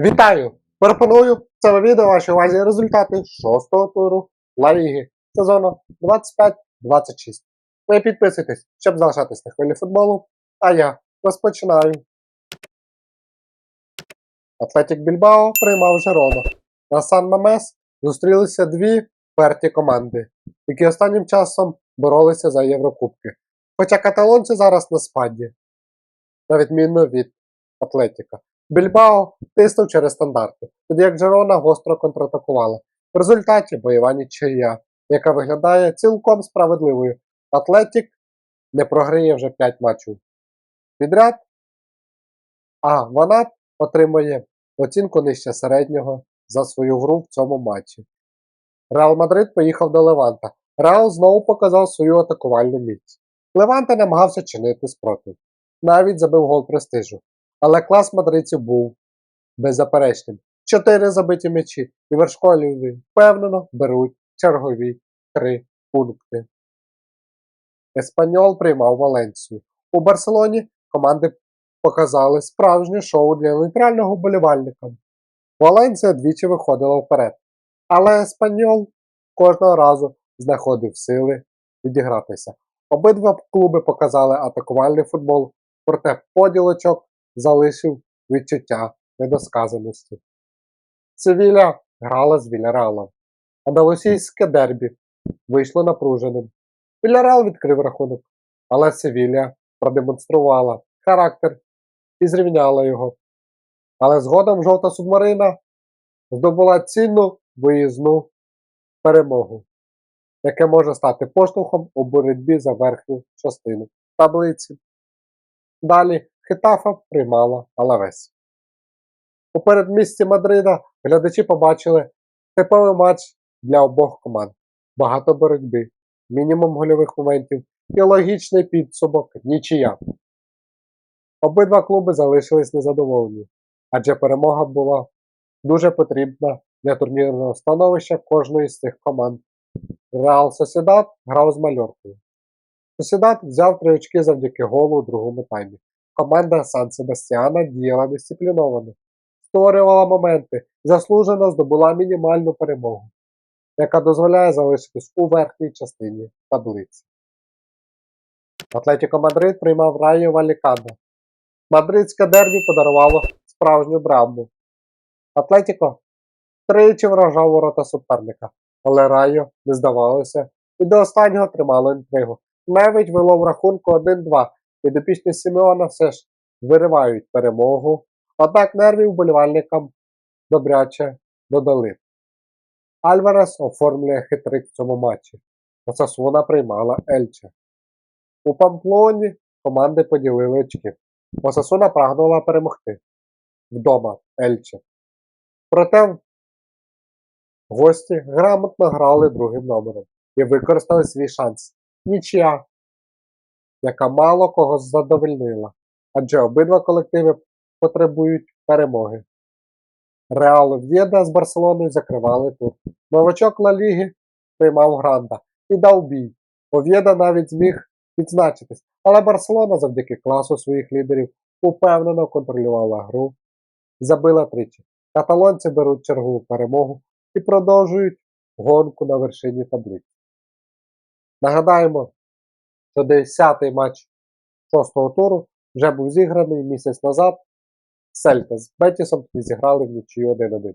Вітаю! Пропоную в цьому відео вашій увазі результати шостого туру Ла Ліги сезону 25-26. Ви підписуйтесь, щоб залишатись на хвилі футболу, а я розпочинаю. Атлетік Більбао приймав Жерону. На Сан Мамес зустрілися дві перті команди, які останнім часом боролися за Єврокубки. Хоча каталонці зараз на спаді, на відміну від Атлетіка. Більбао тиснув через стандарти, тоді як Жерона гостро контратакувала. В результаті бойова нічия, яка виглядає цілком справедливою. Атлетік не програє вже 5 матчів підряд, а Ванат отримує оцінку нижче середнього за свою гру в цьому матчі. Реал Мадрид поїхав до Леванта. Реал знову показав свою атакувальну міць. Леванта намагався чинити спротив. Навіть забив гол престижу. Але клас мадридців був беззаперечним. Чотири забиті м'ячі, і вершколіві впевнено беруть чергові три пункти. Еспаньол приймав Валенцію. У Барселоні команди показали справжнє шоу для нейтрального болівальника. Валенція двічі виходила вперед, але Еспаньол кожного разу знаходив сили відігратися. Обидва клуби показали атакувальний футбол, проте поділ очок залишив відчуття недосказаності. Севіля грала з Вільяреалом. Андалусійське дербі вийшло напруженим. Вільяреал відкрив рахунок, але Севілля продемонструвала характер і зрівняла його. Але згодом жовта субмарина здобула цінну виїзну перемогу, яке може стати поштовхом у боротьбі за верхню частину таблиці. Далі Хетафа приймала Алавес. У передмісті Мадрида глядачі побачили типовий матч для обох команд. Багато боротьби, мінімум гольових моментів і логічний підсумок нічия. Обидва клуби залишились незадоволені, адже перемога була дуже потрібна для турнірного становища кожної з цих команд. Реал Сосідат грав з Мальоркою. Сосідат взяв три очки завдяки голу у другому таймі. Команда Сан Себастьяна діяла дисципліновано, створювала моменти, заслужено здобула мінімальну перемогу, яка дозволяє залишитись у верхній частині таблиці. Атлетіко Мадрид приймав Райо Валікана. Мадридське дербі подарувало справжню браму. Атлетіко тричі вражав ворота суперника, але Райо не здавалося і до останнього тримало інтригу. Навіть вело в рахунку 1-2. Підопічні Сімеона все ж виривають перемогу, однак нервів вболівальникам добряче додали. Альварес оформлює хитрик в цьому матчі. Осасуна приймала Ельче. У Памплоні команди поділили очки. Осасуна прагнула перемогти вдома Ельче. Проте гості грамотно грали другим номером і використали свій шанс. Нічия яка мало кого задовольнила, адже обидва колективи потребують перемоги. Реал В'єда з Барселоною закривали тут. Новачок Ла Ліги приймав Гранда і дав бій. Ов'єда навіть зміг відзначитись, але Барселона завдяки класу своїх лідерів упевнено контролювала гру, забила тричі. Каталонці беруть чергову перемогу і продовжують гонку на вершині таблиці. Нагадаємо, що 10-й матч шостого туру вже був зіграний місяць назад. Сельта з Бетісом і зіграли в нічию 1-1.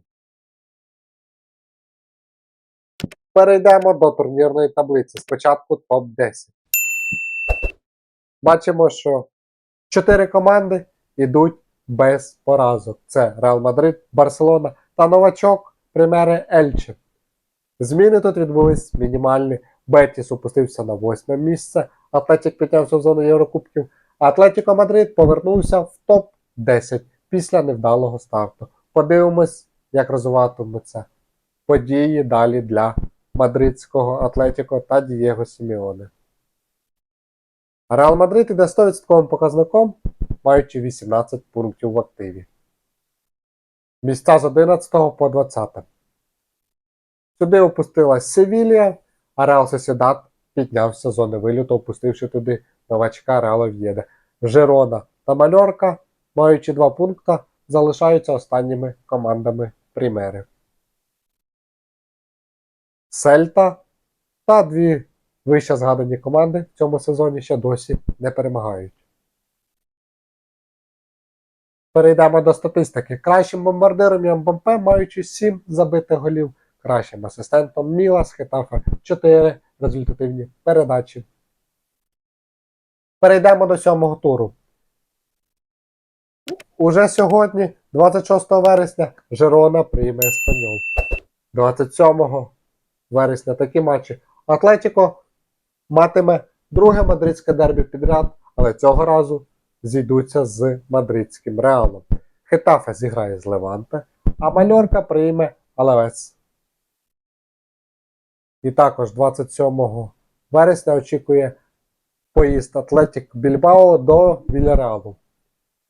Перейдемо до турнірної таблиці. Спочатку топ-10. Бачимо, що 4 команди йдуть без поразок. Це Реал Мадрид, Барселона та новачок Примери Ельче. Зміни тут відбулись мінімальні. Бетіс опустився на восьме місце, Атлетік піднявся в зону Єврокубків, Атлетіко Мадрид повернувся в топ-10 після невдалого старту. Подивимось, як розвиватимуться події далі для мадридського Атлетіко та Дієго Сіміоне. Реал Мадрид іде 100% показником, маючи 18 пунктів в активі. Місця з 11 по 20. Сюди опустилась Севілія, а Реал Сосідат піднявся зони виліту, опустивши туди новачка Реала В'єде. Жерона та Мальорка, маючи два пункта, залишаються останніми командами Примери. Сельта та дві вище згадані команди в цьому сезоні ще досі не перемагають. Перейдемо до статистики. Кращим бомбардиром є Мбампе, маючи 7 забитих голів. Кращим асистентом Міла з Хетафа 4 результативні передачі. Перейдемо до сьомого туру. Уже сьогодні, 26 вересня, Жерона прийме Еспаньол. 27 вересня такі матчі. Атлетіко матиме друге мадридське дербі підряд, але цього разу зійдуться з мадридським реалом. Хетафе зіграє з Леванте, а Мальорка прийме Алавець. І також 27 вересня очікує поїзд Атлетік Більбао до Вільяреалу.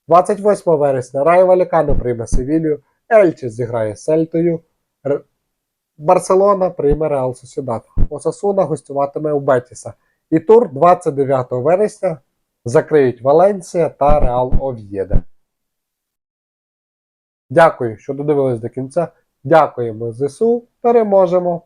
28 вересня Рай Валікано прийме Севілью, Ельче зіграє Сельтою, Р- Барселона прийме Реал Сосідат. Осасуна гостюватиме у Бетіса. І тур 29 вересня закриють Валенсія та Реал Ов'єде. Дякую, що додивились до кінця. Дякуємо ЗСУ. Переможемо!